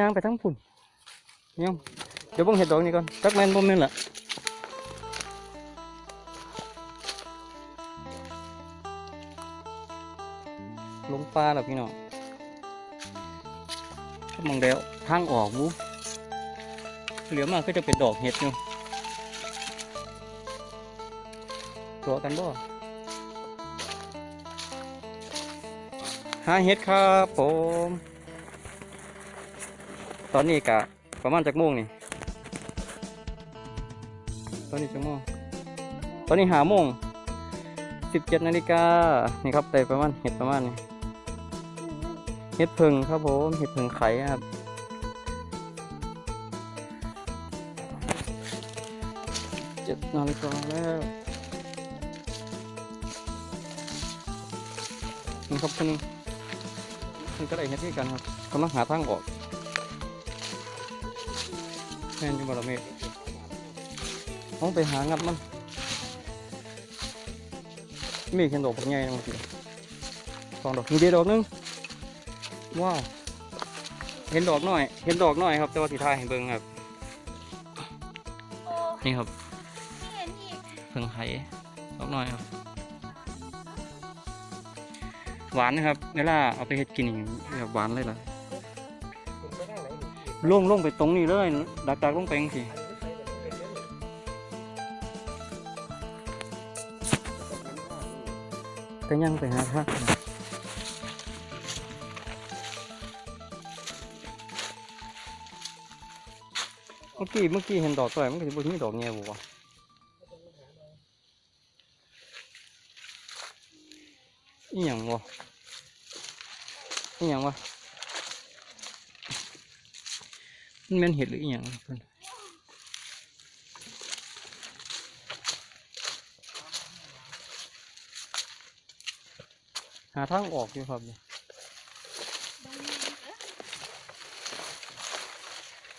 ย่างไปทั้งพุ่นย่างเดี๋ยวเบิ่งเห็ดดอกนี่ก่อนจักแม่นบ่แม่นล่ะลงปลาแล้วพี่น้องถ้ามองแล้วทางออกบูเหลือมาก็จะเป็นดอกเห็ดอยู่ตัวกันบ่หาเห็ดครับผม ตอนนี้กะประมาณจากโมงนี่ ตอนนี้จากโมง ตอนนี้หาโมงสิบเจ็ดนาฬิกานี่ครับแต่ประมาณเห็ดประมาณนี้เห็ดเพิงครับผมเห็ดเพิงไข่ครับเจ็ดนาฬิกาแล้วนี่ครับคนนี้นี่ก็ได้เห็ดที่กันครับกำลังหาทางออก แม่นอยู่บารเมตต้องไปหางับมันมีเห็นดอกปักใหญ่บางทีสองดอกมีเดียวดอกหนึงว้าวเห็นดอกหน่อย เห็นดอกหน่อยครับ แต่ว่าที่ท้ายเห็นเบิ่งครับโอ้นี่ครับเห็นอีกเพิ่งไห้ดอกหน่อยครับ หวานนะครับเวลาเอาไปเฮ็ดกินนี่แบบหวานเลยล่ะ ล่วงลงไปตรงนี้เลยดักดักลงไปจังสิก็ยังไปหาทางเมื่อกี้เมื่อกี้เห็นดอกตัวไหนมันก็จะบ่มีดอกเงี้ยบ่วอีหยังวะอีหยังวะ มันแม่นเห็ดหรืออีหยังเพิ่นหาทางออกอยู่ครับเนี่ย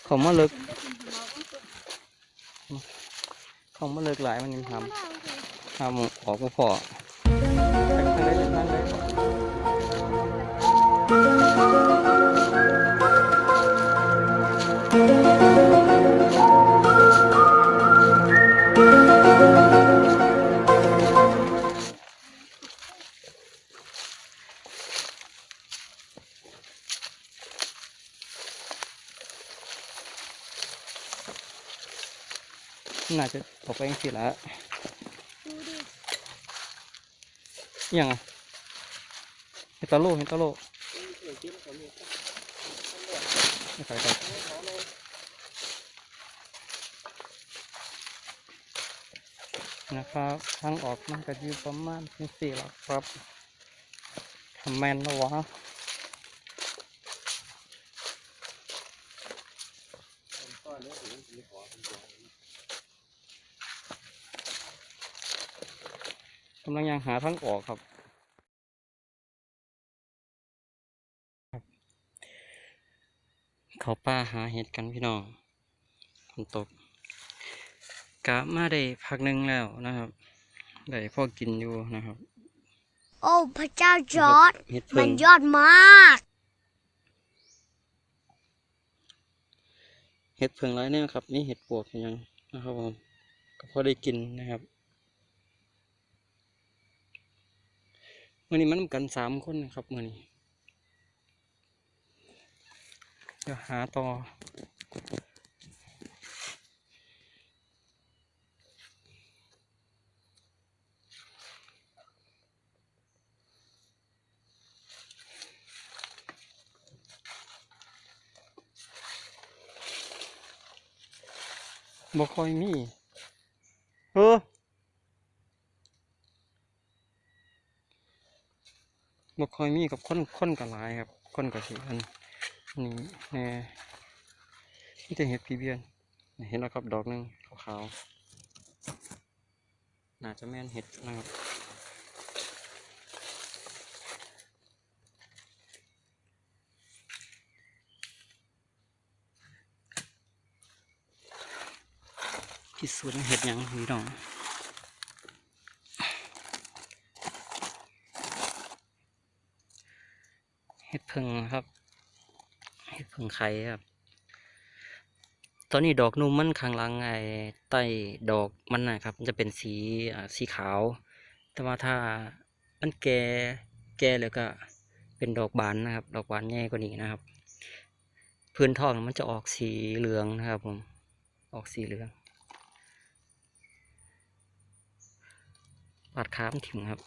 เขามาเลิกเขามาเลิกหลายมันยังทำทำออกมาพอทางได้ทางได้ น่าจะออกไปยังสิละยังอะเฮตาโลเฮตาโลไม่ใส่ไป นะครับทางออกมันก็อยู่ประมาณนี้สี่แล้วครับทำแมนแล้วะกำลังยังหาทางออกครับ เขาป่าหาเห็ดกันพี่น้องฝนตก กะมาได้พักหนึ่งแล้วนะครับได้พอกินอยู่นะครับ โอ้พระเจ้าจอร์ดเห็ดมัเพิ่นงยอดมากเห็ดเพิ่งไรเนี่ยครับนี่เห็ดปวกเป็นยังนะครับผมก็พอได้กินนะครับมื่อนี้มันนำกันสามคนนะครับมื่อนี้เดี๋ยวหาต่อ บ่ค่อยมีเออบ่ค่อยมีกับคนคนกับหลายครับ คนกับสิอันนี่แน่นี่จะเห็ดพีเบียน เห็นแล้วครับดอกหนึงขาวๆน่าจะแม่นเห็ดนะครับ พิสูจน์เห็ดยังพี่น้องเห็ดเพิงครับเห็ดพิ่งไข่ครับ ตอนนี้ดอกนุ่มมันข้างหลังไอ้ใต้ดอกมันนะครับ มันจะเป็นสีสีขาว แต่ว่าถ้ามันแก่แก่แล้วก็เป็นดอกบานนะครับ ดอกบานใหญ่กว่านี้นะครับ พื้นท้องมันจะออกสีเหลืองนะครับผม ออกสีเหลือง ปาดค้ามนถิ่มครับ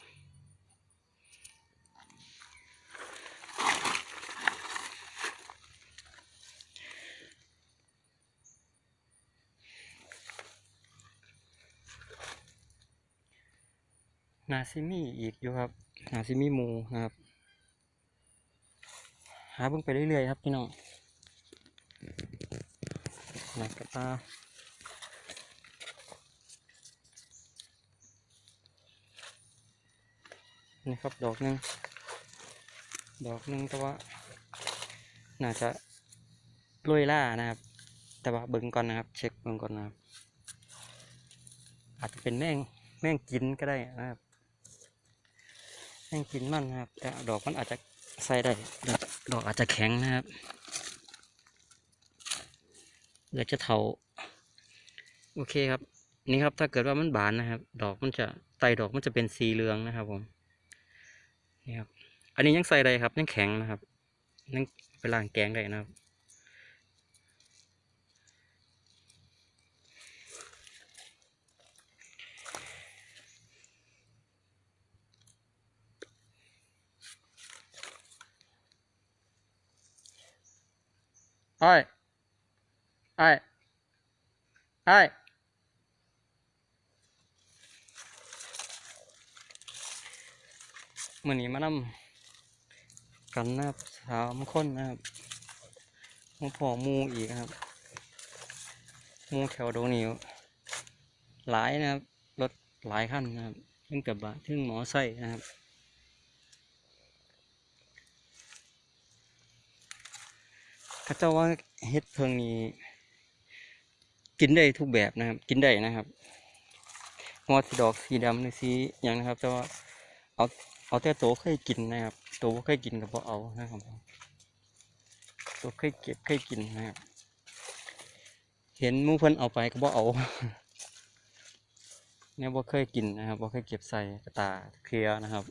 นาซิมี่อีกอยู่ครับ นาซิมีหมูนะครับ หาเบิ่งไปเรื่อยๆครับพี่น้องนักกระตา นี่ครับดอกหนึ่งดอกหนึ่งแต่ว่าน่าจะโรยล่านะครับ แต่ว่าเบิ่งก่อนนะครับ เช็คเบิ่งก่อนนะครับ อาจจะเป็นแมงแมงกินก็ได้นะครับแมงกินมันนะครับ แต่ดอกมันอาจจะใส่ได้ดอกดอกอาจจะแข็งนะครับเดี๋ยวจะเถาโอเคครับ นี่ครับถ้าเกิดว่ามันบานนะครับ ดอกมันจะไตดอกมันจะเป็นสีเหลืองนะครับผม นี่ครับ อันนี้ยังใส่ได้ครับยังแข็งนะครับยังไปล้างแกงได้นะครับไอ้ไอ้ไอ้ มื่อนี้มานำกันนะครับสามคนนะครับมาพอมูอีกนะครับมูแถวโดนิวหลายนะครับรถหลายคันนะครับถึงกับบะถึงหมอไส้นะครับเขาเจ้าว่าเฮ็ดเพิงนี้กินได้ทุกแบบนะครับ กินได้นะครับงอสีดอกสีดำหรือสีอย่างนะครับ แต่ว่าเอา เอาแต่โตวเคยกินนะครับโตวบ่เคยกินกับบ่เอานะครับโตวเคยเก็บเคยกินนะครับ เห็นมูเพิ่นเอาไปก็บ่เอาเนี่ยบ่เคยกินนะครับบ่เคยเก็บใส่กระตาเคลียนะครับ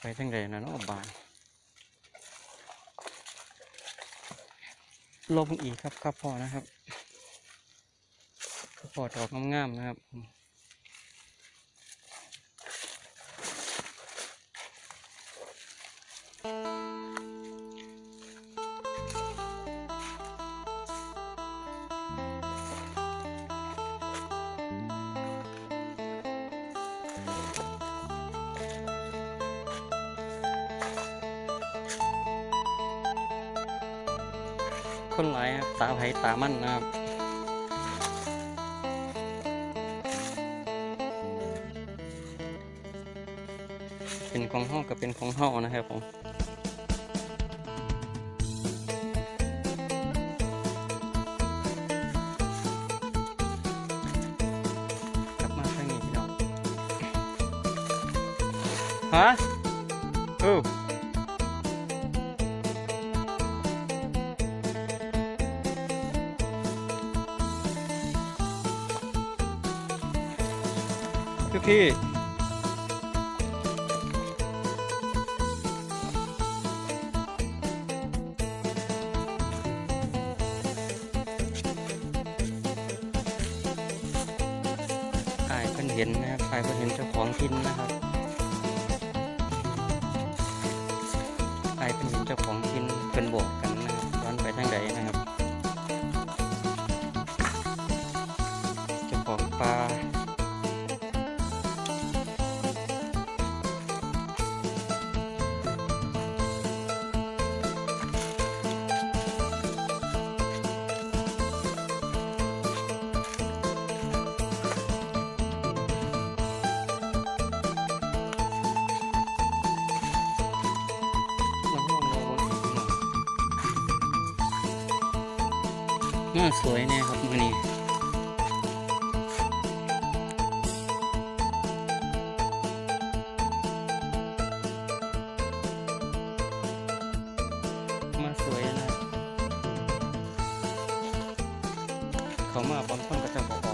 ไปทั้งใดนะเนาะบานลงอีกครับครับพอนะครับครับพอดอกงามๆนะครับ คนหลายครับตาไผตามันนะครับเป็นของห้องกับเป็นของเฮานะครับผม ฮะเออพี่พี่อายเพิ่นเห็นนะครับอายเพิ่นเห็นเจ้าของทินนะครับ น่าสวยแน่ครับมือนี้มาสวยนะ เขามาปบางคนก็จะบอก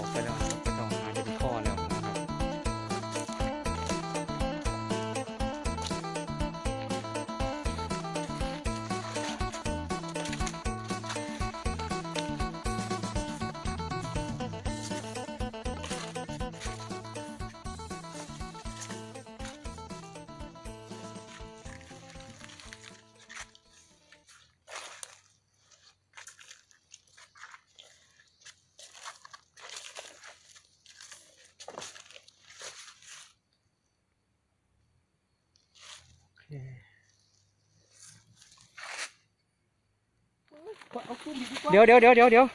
เอาขึ้นดีกว่าเดี๋ยวเดี๋ยวเดี๋ยวเดี๋ยวเดี๋ยว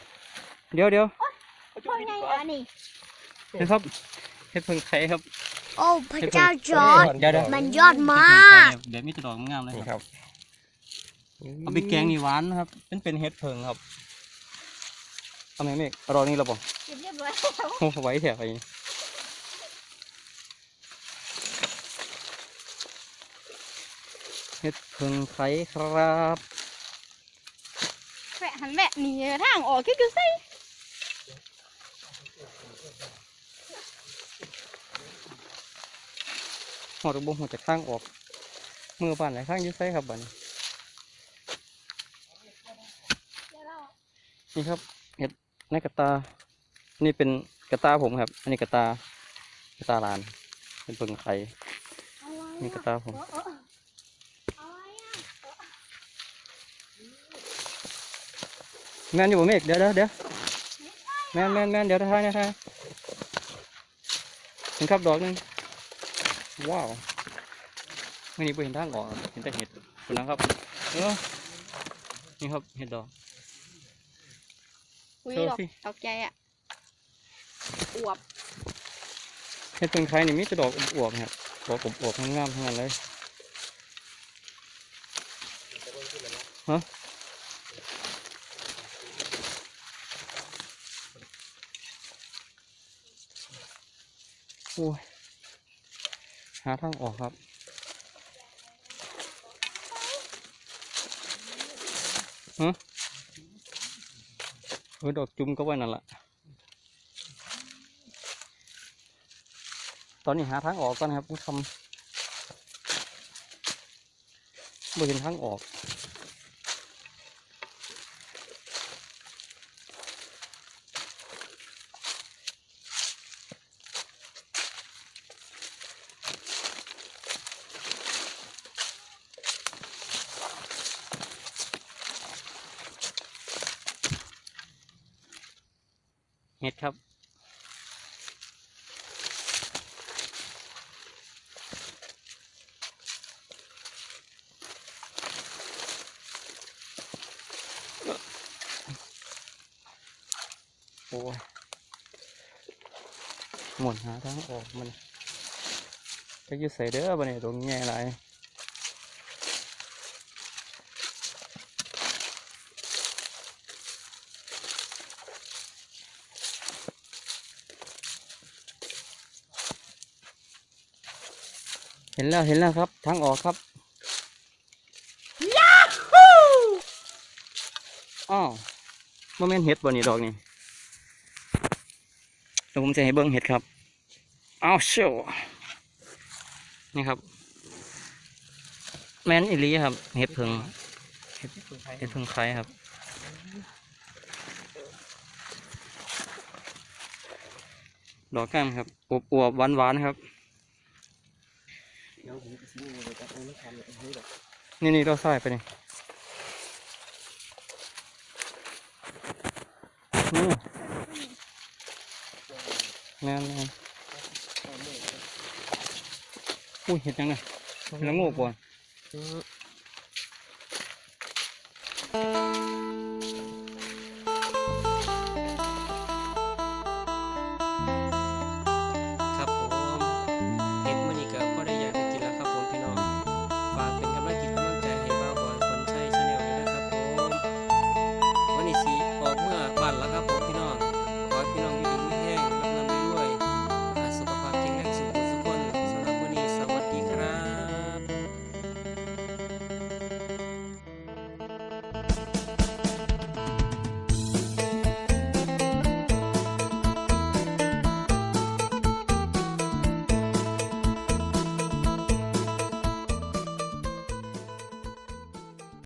เดี๋ยวเดี๋ยวเอาจุ่พ่อมดีไงกว่าอันนี้นะครับเห็ดเพิ่งไข่ครับ โอ้พระเจ้าจอร์ดเดี๋ยวเดี๋ยวมันยอดมากเดี๋ยวมีแตดอกงามเลยนี่คครับรับเอาไปแกงนี่หวานนะครับเป็นเป็นเห็ดเพิ่งครับเอาไหมเมฆเอารอนี่เราบอกเรียบร้อยแล้วโอ้ไว้แถวไป เห็ดเพิ่งไข่ครับแฝะหันแฝะหนีทางออกคือคือไส้หอดบุหัวจากข้างออกมือบ้านไหนข้างอยุ่ไสครับบ้านนี้นี่ครับเห็ดในกระตา นี่เป็นกระตาผมครับ อันนี้กระตา กระตาลาน เป็นเพิ่งไข่นี่กระตาผม แม่นอยู่บ่เมฆเดี๋ยวเดี๋ยวเดี๋ยวแม่นแม่นแม่นเดี๋ยวท้ายนะท้ายเห็นครับดอกหนึงว้าวไม่นี่ไ่เห็นทางออกครับเห็นแต่เห็ดคุณนะครับเออนี่ครับเห็ดดอกอุ้ยโชว์ดอกสิตกใจอะอวบเห็ดเป็นใครนี่มีแต่ดอกอวบๆครับดอกอวบๆงามๆทั้งนั้นเลยฮะ โอ้ยหาทางออกครับ ฮะเออดอกจุ่มก็ไว้นั่นแหละ ตอนนี้หาทางออกก่อนครับผู้ชมไม่เห็นทางออก ห็ดครับ โอ้ยหมุนหาทางออกมันจะอยู่ใส่เด้อบันนี้ตรงแง่ไร นแล้วเห็นแล้วครับทางออกครับยาฮูอ้าวโมเมนเห็ดบ่นี่ดอกนี่เดี๋ยวผมจะให้เบิ้งเห็ดครับเอาเชียวนี่ครับ แมนอิลีครับ เห็ดเพิงเห็ดเพิงไข่ครับดอกก้ามครับอวบอวบหวานหวานๆครับเดี๋ยวผมจะซื้อเลยครับเอาไม่ทันเลยเฮ้ยแบบนี่นี่เราใส่ไปนี่นี่แม่นแม่นอุ้ยเห็ดยังไงเห็ดละโงูกว่ออ